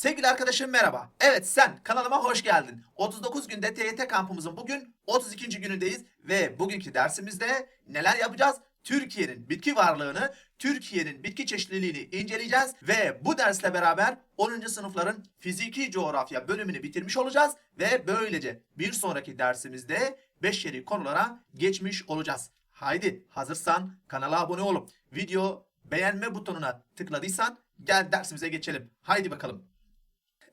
Sevgili arkadaşım merhaba. Evet sen kanalıma hoş geldin. 39 günde TYT kampımızın bugün 32. günündeyiz ve bugünkü dersimizde neler yapacağız? Türkiye'nin bitki varlığını, Türkiye'nin bitki çeşitliliğini inceleyeceğiz ve bu dersle beraber 10. sınıfların fiziki coğrafya bölümünü bitirmiş olacağız ve böylece bir sonraki dersimizde beşeri konulara geçmiş olacağız. Haydi hazırsan kanala abone olup video beğenme butonuna tıkladıysan gel dersimize geçelim. Haydi bakalım.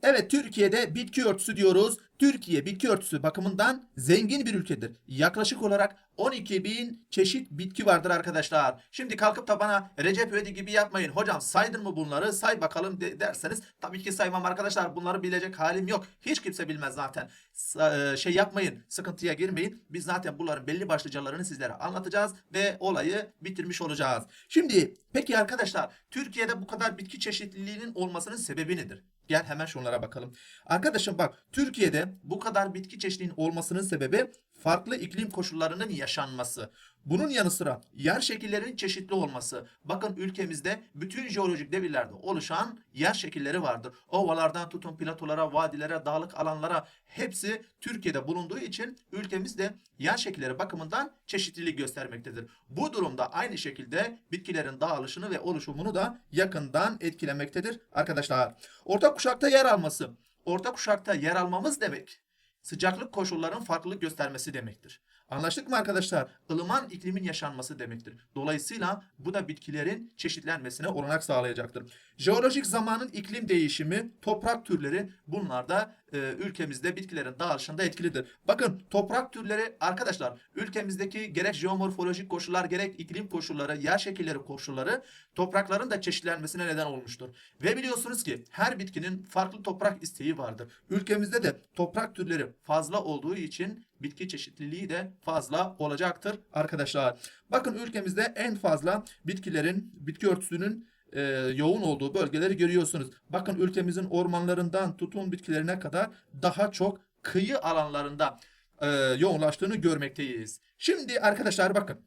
Evet Türkiye'de bitki örtüsü diyoruz. Türkiye bitki örtüsü bakımından zengin bir ülkedir. Yaklaşık olarak 12 bin çeşit bitki vardır arkadaşlar. Şimdi kalkıp da bana Recep İvedik gibi yapmayın. Hocam saydın mı bunları say bakalım de- derseniz tabii ki saymam arkadaşlar. Bunları bilecek halim yok. Hiç kimse bilmez zaten. Sa- e, şey yapmayın sıkıntıya girmeyin. Biz zaten bunların belli başlıcalarını sizlere anlatacağız ve olayı bitirmiş olacağız. Şimdi peki arkadaşlar Türkiye'de bu kadar bitki çeşitliliğinin olmasının sebebi nedir? Gel hemen şunlara bakalım. Arkadaşım bak Türkiye'de bu kadar bitki çeşitliliğinin olmasının sebebi farklı iklim koşullarının yaşanması. Bunun yanı sıra yer şekillerinin çeşitli olması. Bakın ülkemizde bütün jeolojik devirlerde oluşan yer şekilleri vardır. Ovalardan tutun platolara, vadilere, dağlık alanlara hepsi Türkiye'de bulunduğu için ülkemizde yer şekilleri bakımından çeşitlilik göstermektedir. Bu durumda aynı şekilde bitkilerin dağılışını ve oluşumunu da yakından etkilemektedir arkadaşlar. Orta kuşakta yer alması. Orta kuşakta yer almamız demek sıcaklık koşullarının farklılık göstermesi demektir. Anlaştık mı arkadaşlar? Ilıman iklimin yaşanması demektir. Dolayısıyla bu da bitkilerin çeşitlenmesine olanak sağlayacaktır. Jeolojik zamanın iklim değişimi, toprak türleri bunlar da e, ülkemizde bitkilerin dağılışında etkilidir. Bakın toprak türleri arkadaşlar ülkemizdeki gerek jeomorfolojik koşullar gerek iklim koşulları, yer şekilleri koşulları toprakların da çeşitlenmesine neden olmuştur. Ve biliyorsunuz ki her bitkinin farklı toprak isteği vardır. Ülkemizde de toprak türleri fazla olduğu için bitki çeşitliliği de fazla olacaktır arkadaşlar. Bakın ülkemizde en fazla bitkilerin, bitki örtüsünün e, yoğun olduğu bölgeleri görüyorsunuz. Bakın ülkemizin ormanlarından tutun bitkilerine kadar daha çok kıyı alanlarında e, yoğunlaştığını görmekteyiz. Şimdi arkadaşlar bakın.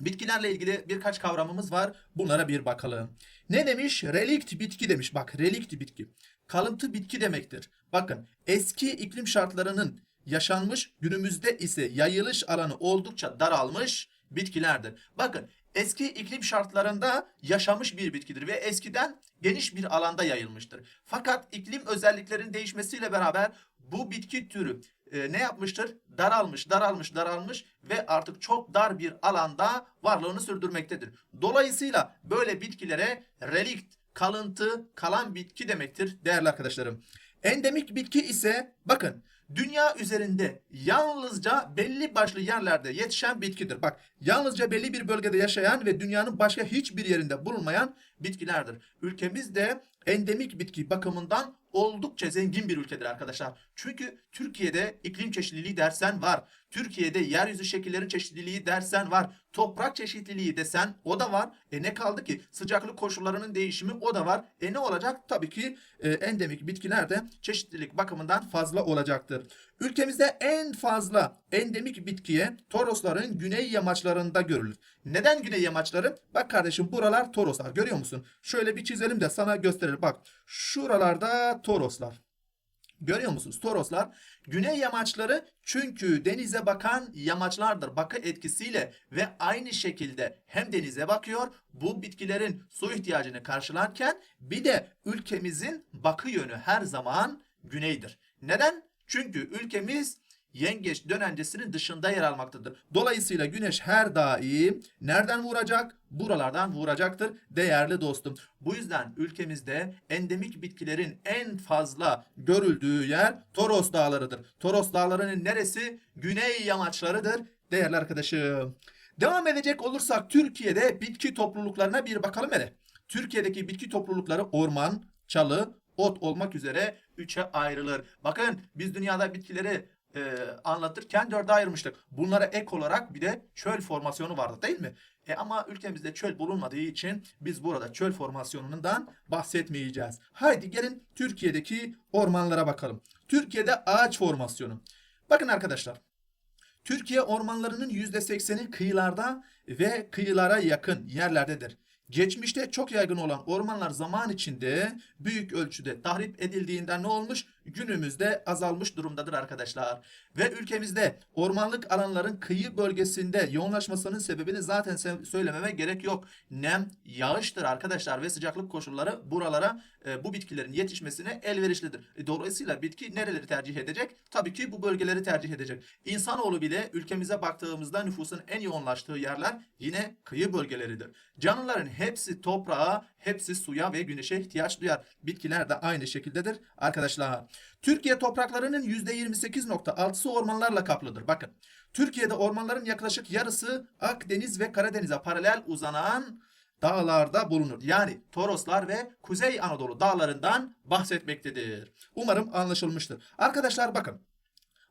Bitkilerle ilgili birkaç kavramımız var. Bunlara bir bakalım. Ne demiş? Relikt bitki demiş. Bak relikt bitki. Kalıntı bitki demektir. Bakın eski iklim şartlarının yaşanmış günümüzde ise yayılış alanı oldukça daralmış bitkilerdir. Bakın eski iklim şartlarında yaşamış bir bitkidir ve eskiden geniş bir alanda yayılmıştır. Fakat iklim özelliklerinin değişmesiyle beraber bu bitki türü e, ne yapmıştır? Daralmış, daralmış, daralmış ve artık çok dar bir alanda varlığını sürdürmektedir. Dolayısıyla böyle bitkilere relikt, kalıntı, kalan bitki demektir değerli arkadaşlarım. Endemik bitki ise bakın dünya üzerinde yalnızca belli başlı yerlerde yetişen bitkidir. Bak yalnızca belli bir bölgede yaşayan ve dünyanın başka hiçbir yerinde bulunmayan bitkilerdir. Ülkemiz de endemik bitki bakımından oldukça zengin bir ülkedir arkadaşlar. Çünkü Türkiye'de iklim çeşitliliği dersen var. Türkiye'de yeryüzü şekilleri çeşitliliği dersen var. Toprak çeşitliliği desen o da var. E ne kaldı ki? Sıcaklık koşullarının değişimi o da var. E ne olacak? Tabii ki e, endemik bitkiler de çeşitlilik bakımından fazla olacaktır. Ülkemizde en fazla endemik bitkiye Torosların güney yamaçlarında görülür. Neden güney yamaçları? Bak kardeşim buralar Toroslar görüyor musun? Şöyle bir çizelim de sana gösterir. Bak şuralarda Toroslar. Görüyor musunuz? Toroslar güney yamaçları çünkü denize bakan yamaçlardır. Bakı etkisiyle ve aynı şekilde hem denize bakıyor bu bitkilerin su ihtiyacını karşılarken bir de ülkemizin bakı yönü her zaman güneydir. Neden? Çünkü ülkemiz yengeç dönencesinin dışında yer almaktadır. Dolayısıyla güneş her daim nereden vuracak? Buralardan vuracaktır değerli dostum. Bu yüzden ülkemizde endemik bitkilerin en fazla görüldüğü yer Toros Dağları'dır. Toros Dağları'nın neresi? Güney yamaçlarıdır değerli arkadaşım. Devam edecek olursak Türkiye'de bitki topluluklarına bir bakalım hele. Türkiye'deki bitki toplulukları orman, çalı, ot olmak üzere üçe ayrılır. Bakın biz dünyada bitkileri e, anlatırken dörde ayırmıştık. Bunlara ek olarak bir de çöl formasyonu vardı değil mi? E ama ülkemizde çöl bulunmadığı için biz burada çöl formasyonundan bahsetmeyeceğiz. Haydi gelin Türkiye'deki ormanlara bakalım. Türkiye'de ağaç formasyonu. Bakın arkadaşlar. Türkiye ormanlarının %80'i kıyılarda ve kıyılara yakın yerlerdedir. Geçmişte çok yaygın olan ormanlar zaman içinde büyük ölçüde tahrip edildiğinden ne olmuş? Günümüzde azalmış durumdadır arkadaşlar. Ve ülkemizde ormanlık alanların kıyı bölgesinde yoğunlaşmasının sebebini zaten se- söylememe gerek yok. Nem, yağıştır arkadaşlar ve sıcaklık koşulları buralara e, bu bitkilerin yetişmesine elverişlidir. E, dolayısıyla bitki nereleri tercih edecek? Tabii ki bu bölgeleri tercih edecek. İnsanoğlu bile ülkemize baktığımızda nüfusun en yoğunlaştığı yerler yine kıyı bölgeleridir. Canlıların hepsi toprağa, hepsi suya ve güneşe ihtiyaç duyar. Bitkiler de aynı şekildedir arkadaşlar. Türkiye topraklarının %28.6'sı ormanlarla kaplıdır. Bakın. Türkiye'de ormanların yaklaşık yarısı Akdeniz ve Karadeniz'e paralel uzanan dağlarda bulunur. Yani Toroslar ve Kuzey Anadolu dağlarından bahsetmektedir. Umarım anlaşılmıştır. Arkadaşlar bakın.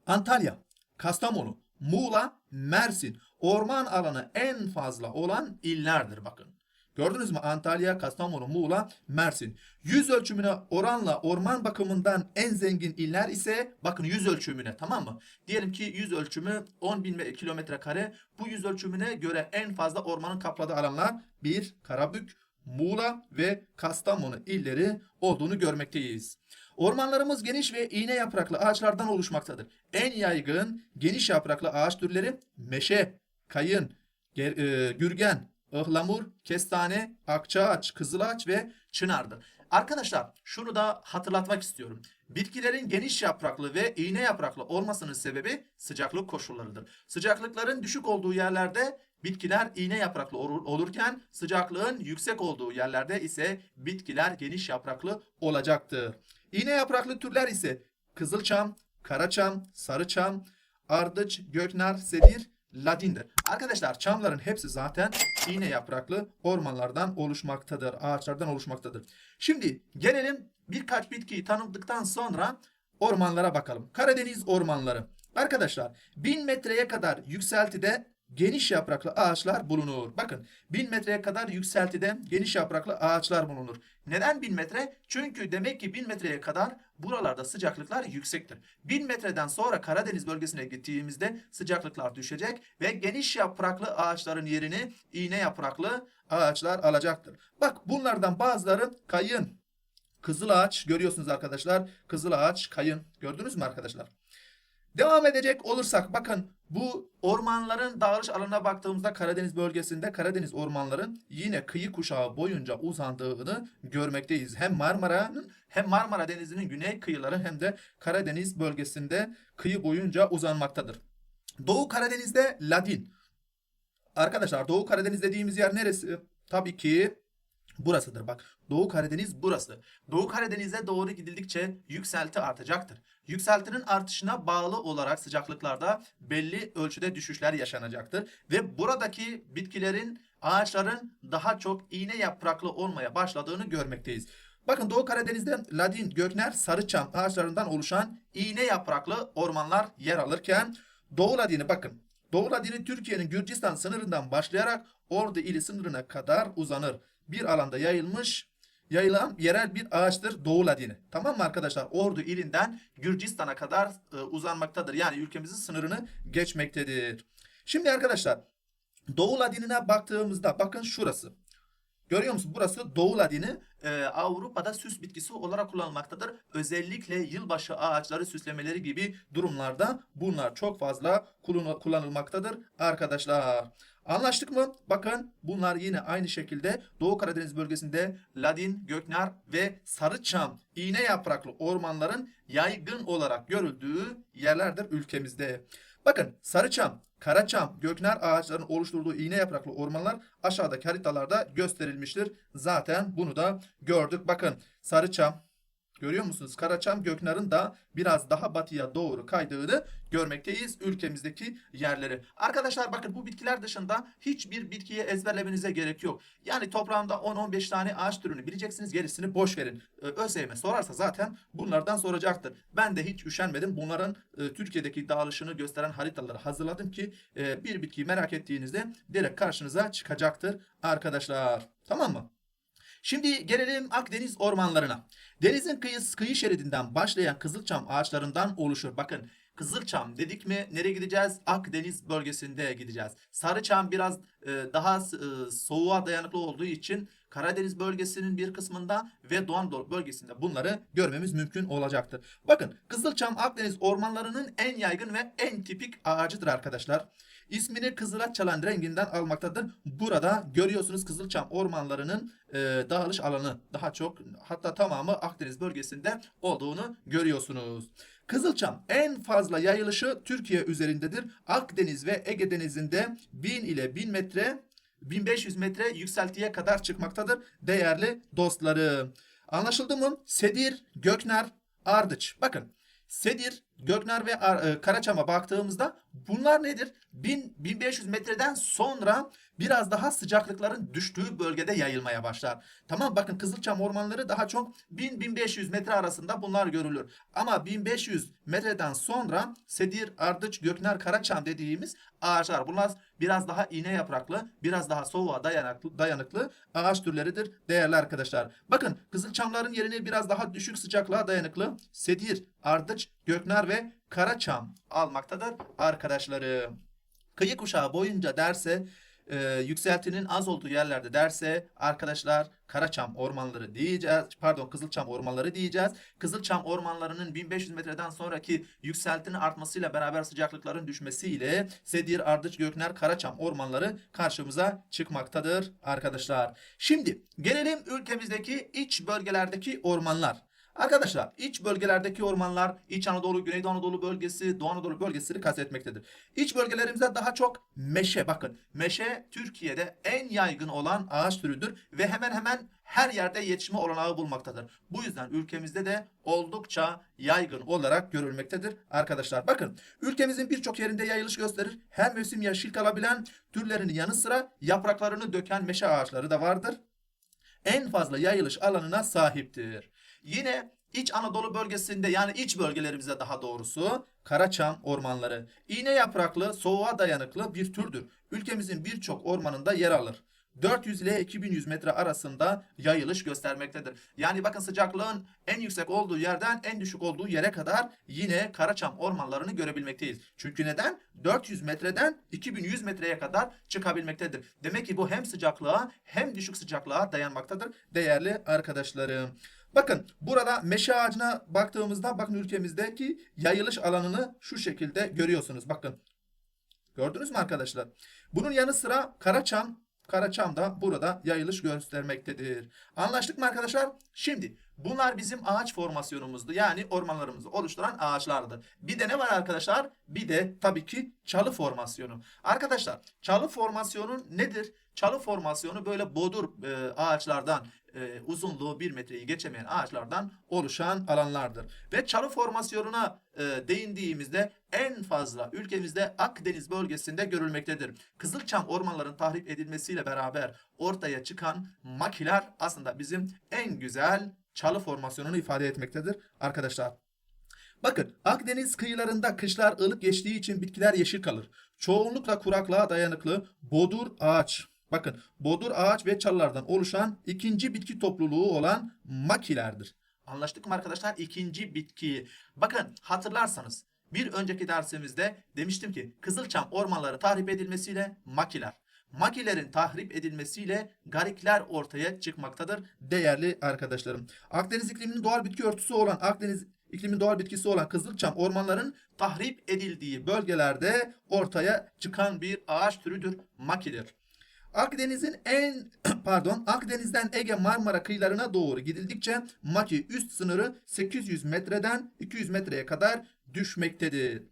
Antalya, Kastamonu, Muğla, Mersin orman alanı en fazla olan illerdir bakın. Gördünüz mü? Antalya, Kastamonu, Muğla, Mersin. Yüz ölçümüne oranla orman bakımından en zengin iller ise bakın yüz ölçümüne tamam mı? Diyelim ki yüz ölçümü 10 bin me- kilometre kare. Bu yüz ölçümüne göre en fazla ormanın kapladığı alanlar bir Karabük, Muğla ve Kastamonu illeri olduğunu görmekteyiz. Ormanlarımız geniş ve iğne yapraklı ağaçlardan oluşmaktadır. En yaygın geniş yapraklı ağaç türleri meşe, kayın, e, gürgen, ıhlamur, kestane, akçaağaç, kızılağaç ve çınardır. Arkadaşlar şunu da hatırlatmak istiyorum. Bitkilerin geniş yapraklı ve iğne yapraklı olmasının sebebi sıcaklık koşullarıdır. Sıcaklıkların düşük olduğu yerlerde bitkiler iğne yapraklı olur- olurken sıcaklığın yüksek olduğu yerlerde ise bitkiler geniş yapraklı olacaktır. İğne yapraklı türler ise kızılçam, karaçam, sarıçam, ardıç, göknar, sedir, ladindir. Arkadaşlar çamların hepsi zaten iğne yapraklı ormanlardan oluşmaktadır, ağaçlardan oluşmaktadır. Şimdi gelelim birkaç bitkiyi tanıdıktan sonra ormanlara bakalım. Karadeniz ormanları. Arkadaşlar 1000 metreye kadar yükseltide geniş yapraklı ağaçlar bulunur. Bakın 1000 metreye kadar yükseltide geniş yapraklı ağaçlar bulunur. Neden 1000 metre? Çünkü demek ki 1000 metreye kadar buralarda sıcaklıklar yüksektir. 1000 metreden sonra Karadeniz bölgesine gittiğimizde sıcaklıklar düşecek ve geniş yapraklı ağaçların yerini iğne yapraklı ağaçlar alacaktır. Bak bunlardan bazıları kayın, kızıl ağaç görüyorsunuz arkadaşlar. Kızıl ağaç, kayın gördünüz mü arkadaşlar? Devam edecek olursak bakın bu ormanların dağılış alanına baktığımızda Karadeniz bölgesinde Karadeniz ormanların yine kıyı kuşağı boyunca uzandığını görmekteyiz. Hem Marmara'nın hem Marmara Denizi'nin güney kıyıları hem de Karadeniz bölgesinde kıyı boyunca uzanmaktadır. Doğu Karadeniz'de Ladin. Arkadaşlar Doğu Karadeniz dediğimiz yer neresi? Tabii ki burasıdır. Bak Doğu Karadeniz burası. Doğu Karadeniz'e doğru gidildikçe yükselti artacaktır. Yükseltinin artışına bağlı olarak sıcaklıklarda belli ölçüde düşüşler yaşanacaktır. Ve buradaki bitkilerin, ağaçların daha çok iğne yapraklı olmaya başladığını görmekteyiz. Bakın Doğu Karadeniz'de ladin, gökner, sarıçam ağaçlarından oluşan iğne yapraklı ormanlar yer alırken Doğu ladini bakın. Doğu ladini Türkiye'nin Gürcistan sınırından başlayarak Ordu ili sınırına kadar uzanır. Bir alanda yayılmış yayılan yerel bir ağaçtır Doğu ladini. Tamam mı arkadaşlar? Ordu ilinden Gürcistan'a kadar e, uzanmaktadır. Yani ülkemizin sınırını geçmektedir. Şimdi arkadaşlar Doğu ladinine baktığımızda bakın şurası. Görüyor musun? Burası Doğu ladini e, Avrupa'da süs bitkisi olarak kullanılmaktadır. Özellikle yılbaşı ağaçları süslemeleri gibi durumlarda bunlar çok fazla kullan- kullanılmaktadır arkadaşlar. Anlaştık mı? Bakın bunlar yine aynı şekilde Doğu Karadeniz bölgesinde ladin, göknar ve sarıçam iğne yapraklı ormanların yaygın olarak görüldüğü yerlerdir ülkemizde. Bakın sarıçam, karaçam, göknar ağaçlarının oluşturduğu iğne yapraklı ormanlar aşağıdaki haritalarda gösterilmiştir. Zaten bunu da gördük. Bakın sarıçam, Görüyor musunuz? Karaçam Göknar'ın da biraz daha batıya doğru kaydığını görmekteyiz ülkemizdeki yerleri. Arkadaşlar bakın bu bitkiler dışında hiçbir bitkiyi ezberlemenize gerek yok. Yani toprağımda 10-15 tane ağaç türünü bileceksiniz gerisini boş verin. Ee, ÖSYM sorarsa zaten bunlardan soracaktır. Ben de hiç üşenmedim. Bunların e, Türkiye'deki dağılışını gösteren haritaları hazırladım ki e, bir bitkiyi merak ettiğinizde direkt karşınıza çıkacaktır arkadaşlar. Tamam mı? Şimdi gelelim Akdeniz ormanlarına. Denizin kıyısı, kıyı şeridinden başlayan kızılçam ağaçlarından oluşur. Bakın Kızılçam dedik mi nereye gideceğiz? Akdeniz bölgesinde gideceğiz. Sarıçam biraz e, daha e, soğuğa dayanıklı olduğu için Karadeniz bölgesinin bir kısmında ve Doğu Anadolu bölgesinde bunları görmemiz mümkün olacaktır. Bakın Kızılçam Akdeniz ormanlarının en yaygın ve en tipik ağacıdır arkadaşlar. İsmini kızılaç çalan renginden almaktadır. Burada görüyorsunuz Kızılçam ormanlarının e, dağılış alanı daha çok hatta tamamı Akdeniz bölgesinde olduğunu görüyorsunuz. Kızılçam en fazla yayılışı Türkiye üzerindedir. Akdeniz ve Ege Denizi'nde 1000 ile 1000 metre 1500 metre yükseltiye kadar çıkmaktadır değerli dostlarım. Anlaşıldı mı? Sedir, Göknar, Ardıç. Bakın Sedir, Göknar ve e, Karaçam'a baktığımızda bunlar nedir? 1000 1500 metreden sonra biraz daha sıcaklıkların düştüğü bölgede yayılmaya başlar. Tamam bakın Kızılçam ormanları daha çok 1000-1500 metre arasında bunlar görülür. Ama 1500 metreden sonra Sedir, Ardıç, Göknar, Karaçam dediğimiz ağaçlar. Bunlar biraz daha iğne yapraklı, biraz daha soğuğa dayanıklı, dayanıklı ağaç türleridir değerli arkadaşlar. Bakın Kızılçamların yerini biraz daha düşük sıcaklığa dayanıklı Sedir, Ardıç, Göknar ve Karaçam almaktadır arkadaşlarım. Kıyı kuşağı boyunca derse e, yükseltinin az olduğu yerlerde derse arkadaşlar Karaçam ormanları diyeceğiz. Pardon Kızılçam ormanları diyeceğiz. Kızılçam ormanlarının 1500 metreden sonraki yükseltinin artmasıyla beraber sıcaklıkların düşmesiyle Sedir, Ardıç, Gökner, Karaçam ormanları karşımıza çıkmaktadır arkadaşlar. Şimdi gelelim ülkemizdeki iç bölgelerdeki ormanlar. Arkadaşlar iç bölgelerdeki ormanlar İç Anadolu, Güneydoğu Anadolu bölgesi, Doğu Anadolu bölgesini kastetmektedir. İç bölgelerimizde daha çok meşe bakın. Meşe Türkiye'de en yaygın olan ağaç türüdür ve hemen hemen her yerde yetişme olanağı bulmaktadır. Bu yüzden ülkemizde de oldukça yaygın olarak görülmektedir arkadaşlar. Bakın ülkemizin birçok yerinde yayılış gösterir. Her mevsim yeşil kalabilen türlerinin yanı sıra yapraklarını döken meşe ağaçları da vardır en fazla yayılış alanına sahiptir. Yine İç Anadolu bölgesinde yani iç bölgelerimizde daha doğrusu Karaçam ormanları iğne yapraklı soğuğa dayanıklı bir türdür. Ülkemizin birçok ormanında yer alır. 400 ile 2100 metre arasında yayılış göstermektedir. Yani bakın sıcaklığın en yüksek olduğu yerden en düşük olduğu yere kadar yine Karaçam ormanlarını görebilmekteyiz. Çünkü neden? 400 metreden 2100 metreye kadar çıkabilmektedir. Demek ki bu hem sıcaklığa hem düşük sıcaklığa dayanmaktadır değerli arkadaşlarım. Bakın burada meşe ağacına baktığımızda bakın ülkemizdeki yayılış alanını şu şekilde görüyorsunuz. Bakın gördünüz mü arkadaşlar? Bunun yanı sıra Karaçam Karaçam da burada yayılış göstermektedir. Anlaştık mı arkadaşlar? Şimdi bunlar bizim ağaç formasyonumuzdu. Yani ormanlarımızı oluşturan ağaçlardı. Bir de ne var arkadaşlar? Bir de tabii ki çalı formasyonu. Arkadaşlar çalı formasyonu nedir? Çalı formasyonu böyle bodur e, ağaçlardan e, uzunluğu 1 metreyi geçemeyen ağaçlardan oluşan alanlardır. Ve çalı formasyonuna e, değindiğimizde en fazla ülkemizde Akdeniz bölgesinde görülmektedir. Kızılçam ormanların tahrip edilmesiyle beraber ortaya çıkan makiler aslında bizim en güzel çalı formasyonunu ifade etmektedir arkadaşlar. Bakın Akdeniz kıyılarında kışlar ılık geçtiği için bitkiler yeşil kalır. Çoğunlukla kuraklığa dayanıklı bodur ağaç. Bakın bodur ağaç ve çalılardan oluşan ikinci bitki topluluğu olan makilerdir. Anlaştık mı arkadaşlar? İkinci bitki. Bakın hatırlarsanız bir önceki dersimizde demiştim ki Kızılçam ormanları tahrip edilmesiyle makiler. Makilerin tahrip edilmesiyle garikler ortaya çıkmaktadır değerli arkadaşlarım. Akdeniz ikliminin doğal bitki örtüsü olan Akdeniz iklimin doğal bitkisi olan Kızılçam ormanların tahrip edildiği bölgelerde ortaya çıkan bir ağaç türüdür makidir. Akdeniz'in en pardon Akdeniz'den Ege Marmara kıyılarına doğru gidildikçe Maki üst sınırı 800 metreden 200 metreye kadar düşmektedir.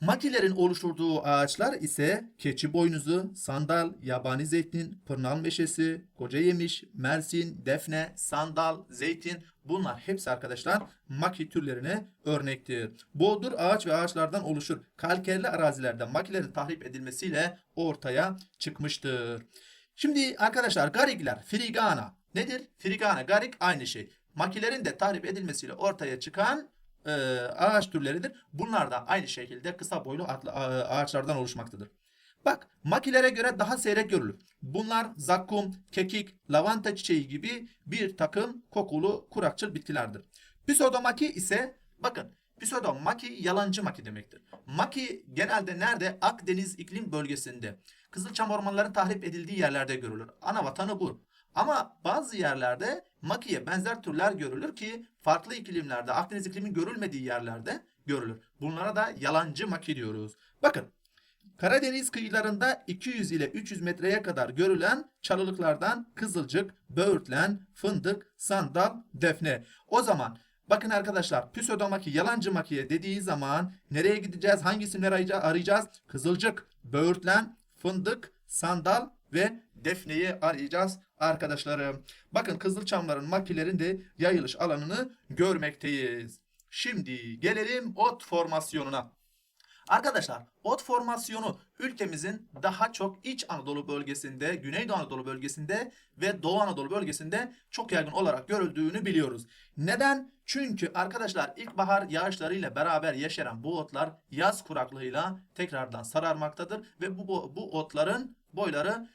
Makilerin oluşturduğu ağaçlar ise keçi boynuzu, sandal, yabani zeytin, pırnal meşesi, koca yemiş, mersin, defne, sandal, zeytin bunlar hepsi arkadaşlar maki türlerine örnektir. Bodur ağaç ve ağaçlardan oluşur. Kalkerli arazilerde makilerin tahrip edilmesiyle ortaya çıkmıştır. Şimdi arkadaşlar garikler, frigana nedir? Frigana, garik aynı şey. Makilerin de tahrip edilmesiyle ortaya çıkan e, ağaç türleridir. Bunlar da aynı şekilde kısa boylu ağaçlardan oluşmaktadır. Bak makilere göre daha seyrek görülür. Bunlar zakkum, kekik, lavanta çiçeği gibi bir takım kokulu kurakçıl bitkilerdir. Pseudomaki ise bakın Pseudo maki yalancı maki demektir. Maki genelde nerede? Akdeniz iklim bölgesinde. Kızılçam ormanların tahrip edildiği yerlerde görülür. Ana vatanı bu. Ama bazı yerlerde makiye benzer türler görülür ki farklı iklimlerde, Akdeniz iklimin görülmediği yerlerde görülür. Bunlara da yalancı maki diyoruz. Bakın Karadeniz kıyılarında 200 ile 300 metreye kadar görülen çalılıklardan kızılcık, böğürtlen, fındık, sandal, defne. O zaman bakın arkadaşlar pseudomaki yalancı makiye dediği zaman nereye gideceğiz? Hangi isimleri arayacağız? Kızılcık, böğürtlen, fındık, sandal ve defneyi arayacağız arkadaşlarım. Bakın Kızılçamların makilerinde yayılış alanını görmekteyiz. Şimdi gelelim ot formasyonuna. Arkadaşlar ot formasyonu ülkemizin daha çok İç Anadolu bölgesinde, Güneydoğu Anadolu bölgesinde ve Doğu Anadolu bölgesinde çok yaygın olarak görüldüğünü biliyoruz. Neden? Çünkü arkadaşlar ilkbahar yağışlarıyla beraber yeşeren bu otlar yaz kuraklığıyla tekrardan sararmaktadır ve bu, bu, bu otların boyları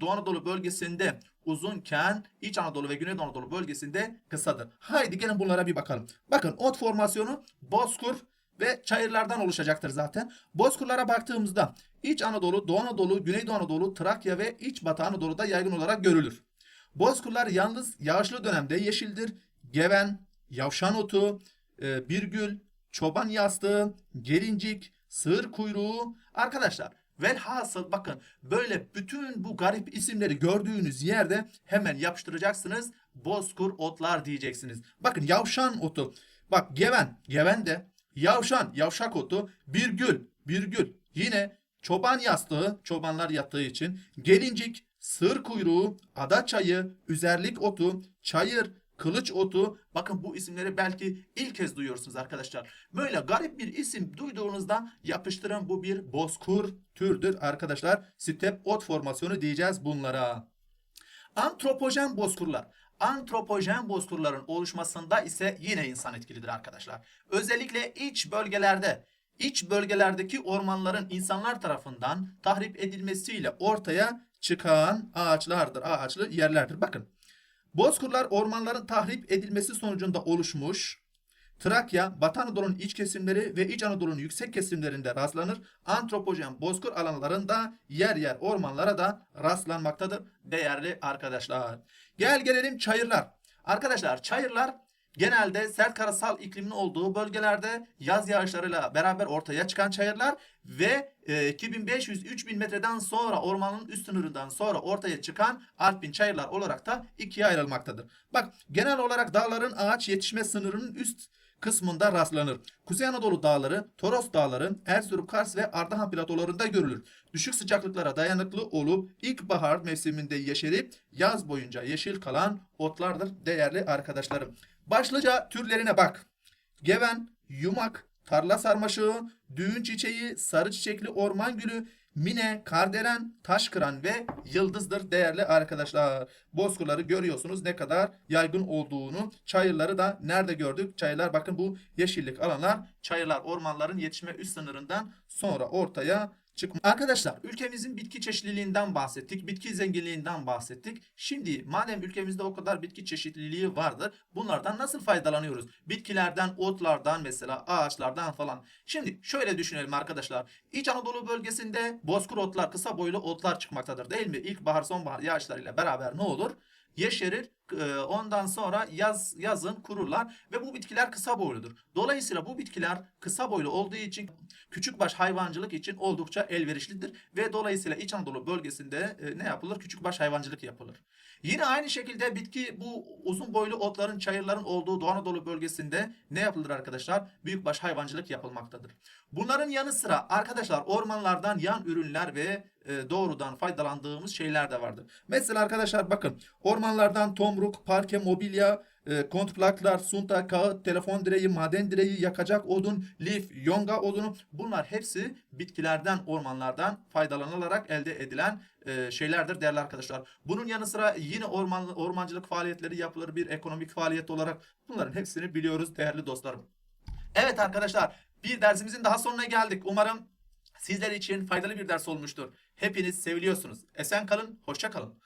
Doğu Anadolu bölgesinde uzunken İç Anadolu ve Güneydoğu Anadolu bölgesinde kısadır. Haydi gelin bunlara bir bakalım. Bakın ot formasyonu bozkur ve çayırlardan oluşacaktır zaten. Bozkurlara baktığımızda İç Anadolu, Doğu Anadolu, Güneydoğu Anadolu, Trakya ve İç Batı Anadolu'da yaygın olarak görülür. Bozkurlar yalnız yağışlı dönemde yeşildir. Geven, yavşan otu, e, birgül, çoban yastığı, gelincik, sığır kuyruğu. Arkadaşlar velhasıl bakın böyle bütün bu garip isimleri gördüğünüz yerde hemen yapıştıracaksınız. Bozkur otlar diyeceksiniz. Bakın yavşan otu. Bak geven, geven de Yavşan, yavşak otu, birgül, birgül. Yine çoban yastığı, çobanlar yattığı için. Gelincik, sığır kuyruğu, ada çayı, üzerlik otu, çayır, kılıç otu. Bakın bu isimleri belki ilk kez duyuyorsunuz arkadaşlar. Böyle garip bir isim duyduğunuzda yapıştırın bu bir bozkur türdür arkadaşlar. Step ot formasyonu diyeceğiz bunlara. Antropojen bozkurlar. Antropojen bozkurların oluşmasında ise yine insan etkilidir arkadaşlar. Özellikle iç bölgelerde, iç bölgelerdeki ormanların insanlar tarafından tahrip edilmesiyle ortaya çıkan ağaçlardır, ağaçlı yerlerdir. Bakın, bozkurlar ormanların tahrip edilmesi sonucunda oluşmuş, Trakya, Batı Anadolu'nun iç kesimleri ve İç Anadolu'nun yüksek kesimlerinde rastlanır. Antropojen bozkur alanlarında yer yer ormanlara da rastlanmaktadır değerli arkadaşlar. Gel gelelim çayırlar. Arkadaşlar çayırlar genelde sert karasal iklimin olduğu bölgelerde yaz yağışlarıyla beraber ortaya çıkan çayırlar ve e, 2500-3000 metreden sonra ormanın üst sınırından sonra ortaya çıkan alpin çayırlar olarak da ikiye ayrılmaktadır. Bak genel olarak dağların ağaç yetişme sınırının üst kısmında rastlanır. Kuzey Anadolu dağları, Toros dağları, Erzurum, Kars ve Ardahan platolarında görülür. Düşük sıcaklıklara dayanıklı olup ilkbahar mevsiminde yeşerip yaz boyunca yeşil kalan otlardır değerli arkadaşlarım. Başlıca türlerine bak. Geven, yumak, tarla sarmaşığı, düğün çiçeği, sarı çiçekli orman gülü, mine, kardelen, taşkıran ve yıldızdır değerli arkadaşlar. Bozkurları görüyorsunuz ne kadar yaygın olduğunu. Çayırları da nerede gördük? Çayırlar bakın bu yeşillik alanlar çayırlar ormanların yetişme üst sınırından sonra ortaya çıkma. Arkadaşlar ülkemizin bitki çeşitliliğinden bahsettik. Bitki zenginliğinden bahsettik. Şimdi madem ülkemizde o kadar bitki çeşitliliği vardır. Bunlardan nasıl faydalanıyoruz? Bitkilerden, otlardan mesela ağaçlardan falan. Şimdi şöyle düşünelim arkadaşlar. İç Anadolu bölgesinde bozkır otlar, kısa boylu otlar çıkmaktadır değil mi? İlkbahar, sonbahar yağışlarıyla beraber ne olur? yeşerir. E, Ondan sonra yaz yazın kururlar ve bu bitkiler kısa boyludur. Dolayısıyla bu bitkiler kısa boylu olduğu için küçükbaş hayvancılık için oldukça elverişlidir ve dolayısıyla İç Anadolu bölgesinde e, ne yapılır? Küçükbaş hayvancılık yapılır. Yine aynı şekilde bitki bu uzun boylu otların, çayırların olduğu Doğu Anadolu bölgesinde ne yapılır arkadaşlar? Büyükbaş hayvancılık yapılmaktadır. Bunların yanı sıra arkadaşlar ormanlardan yan ürünler ve e, doğrudan faydalandığımız şeyler de vardır. Mesela arkadaşlar bakın ormanlardan tomruk, parke, mobilya, e, kontplaklar, sunta, kağıt, telefon direği, maden direği, yakacak odun, lif, yonga odunu bunlar hepsi bitkilerden, ormanlardan faydalanılarak elde edilen e, şeylerdir değerli arkadaşlar. Bunun yanı sıra yine orman, ormancılık faaliyetleri yapılır bir ekonomik faaliyet olarak. Bunların hepsini biliyoruz değerli dostlarım. Evet arkadaşlar bir dersimizin daha sonuna geldik. Umarım sizler için faydalı bir ders olmuştur. Hepiniz seviliyorsunuz. Esen kalın, hoşça kalın.